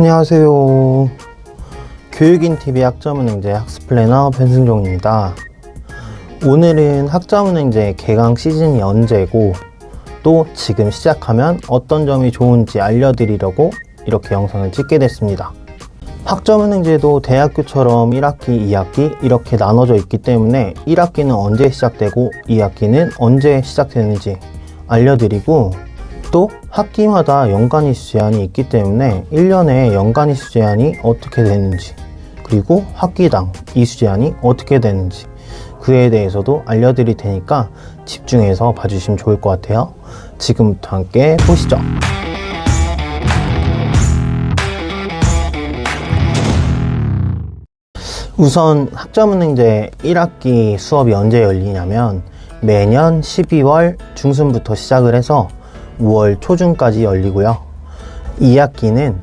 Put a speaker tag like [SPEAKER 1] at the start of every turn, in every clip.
[SPEAKER 1] 안녕하세요. 교육인TV 학점은행제 학습 플래너 변승종입니다. 오늘은 학점은행제 개강 시즌이 언제고 또 지금 시작하면 어떤 점이 좋은지 알려드리려고 이렇게 영상을 찍게 됐습니다. 학점은행제도 대학교처럼 1학기, 2학기 이렇게 나눠져 있기 때문에 1학기는 언제 시작되고 2학기는 언제 시작되는지 알려드리고 또 학기마다 연간 이수 제한이 있기 때문에 1년에 연간 이수 제한이 어떻게 되는지 그리고 학기당 이수 제한이 어떻게 되는지 그에 대해서도 알려드릴 테니까 집중해서 봐주시면 좋을 것 같아요. 지금부터 함께 보시죠. 우선 학점은행제 1학기 수업이 언제 열리냐면 매년 12월 중순부터 시작을 해서 5월 초중까지 열리고요. 2학기는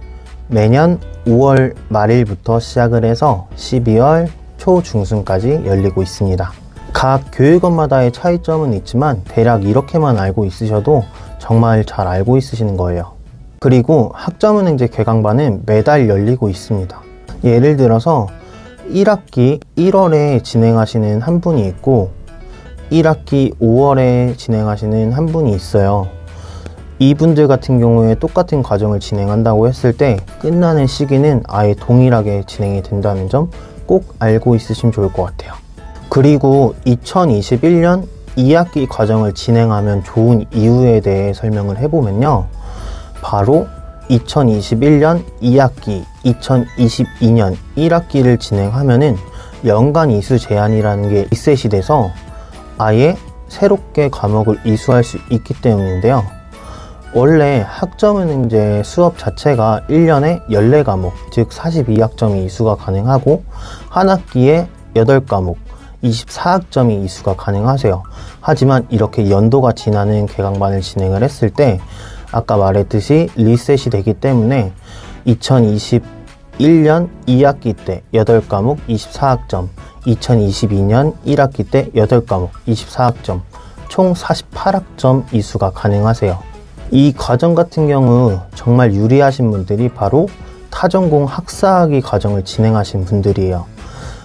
[SPEAKER 1] 매년 5월 말일부터 시작을 해서 12월 초중순까지 열리고 있습니다. 각 교육원마다의 차이점은 있지만 대략 이렇게만 알고 있으셔도 정말 잘 알고 있으시는 거예요. 그리고 학점은행제 개강반은 매달 열리고 있습니다. 예를 들어서 1학기 1월에 진행하시는 한 분이 있고 1학기 5월에 진행하시는 한 분이 있어요. 이분들 같은 경우에 똑같은 과정을 진행한다고 했을 때 끝나는 시기는 아예 동일하게 진행이 된다는 점 꼭 알고 있으시면 좋을 것 같아요. 그리고 2021년 2학기 과정을 진행하면 좋은 이유에 대해 설명을 해보면요. 바로 2021년 2학기, 2022년 1학기를 진행하면은 연간 이수 제한이라는 게 리셋이 돼서 아예 새롭게 과목을 이수할 수 있기 때문인데요. 원래 학점은행제 수업 자체가 1년에 14과목, 즉 42학점이 이수가 가능하고 한 학기에 8과목, 24학점이 이수가 가능하세요. 하지만 이렇게 연도가 지나는 개강반을 진행을 했을 때 아까 말했듯이 리셋이 되기 때문에 2021년 2학기 때 8과목 24학점, 2022년 1학기 때 8과목 24학점, 총 48학점 이수가 가능하세요. 이 과정 같은 경우 정말 유리하신 분들이 바로 타전공 학사학위 과정을 진행하신 분들이에요.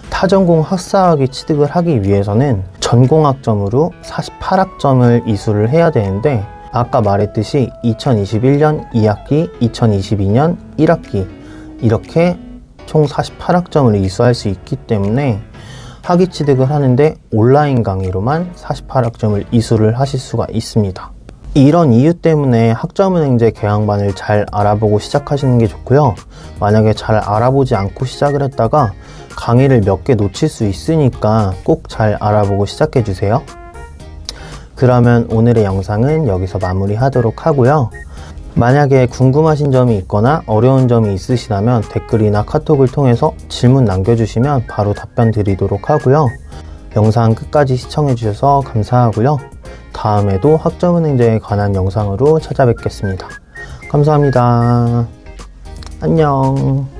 [SPEAKER 1] 타전공 학사학위 취득을 하기 위해서는 전공학점으로 48학점을 이수를 해야 되는데 아까 말했듯이 2021년 2학기, 2022년 1학기 이렇게 총 48학점을 이수할 수 있기 때문에 학위 취득을 하는데 온라인 강의로만 48학점을 이수를 하실 수가 있습니다. 이런 이유 때문에 학점은행제 개강반을 잘 알아보고 시작하시는 게 좋고요. 만약에 잘 알아보지 않고 시작을 했다가 강의를 몇 개 놓칠 수 있으니까 꼭 잘 알아보고 시작해 주세요. 그러면 오늘의 영상은 여기서 마무리하도록 하고요. 만약에 궁금하신 점이 있거나 어려운 점이 있으시다면 댓글이나 카톡을 통해서 질문 남겨주시면 바로 답변 드리도록 하고요. 영상 끝까지 시청해주셔서 감사하고요. 다음에도 학점은행제에 관한 영상으로 찾아뵙겠습니다. 감사합니다. 안녕.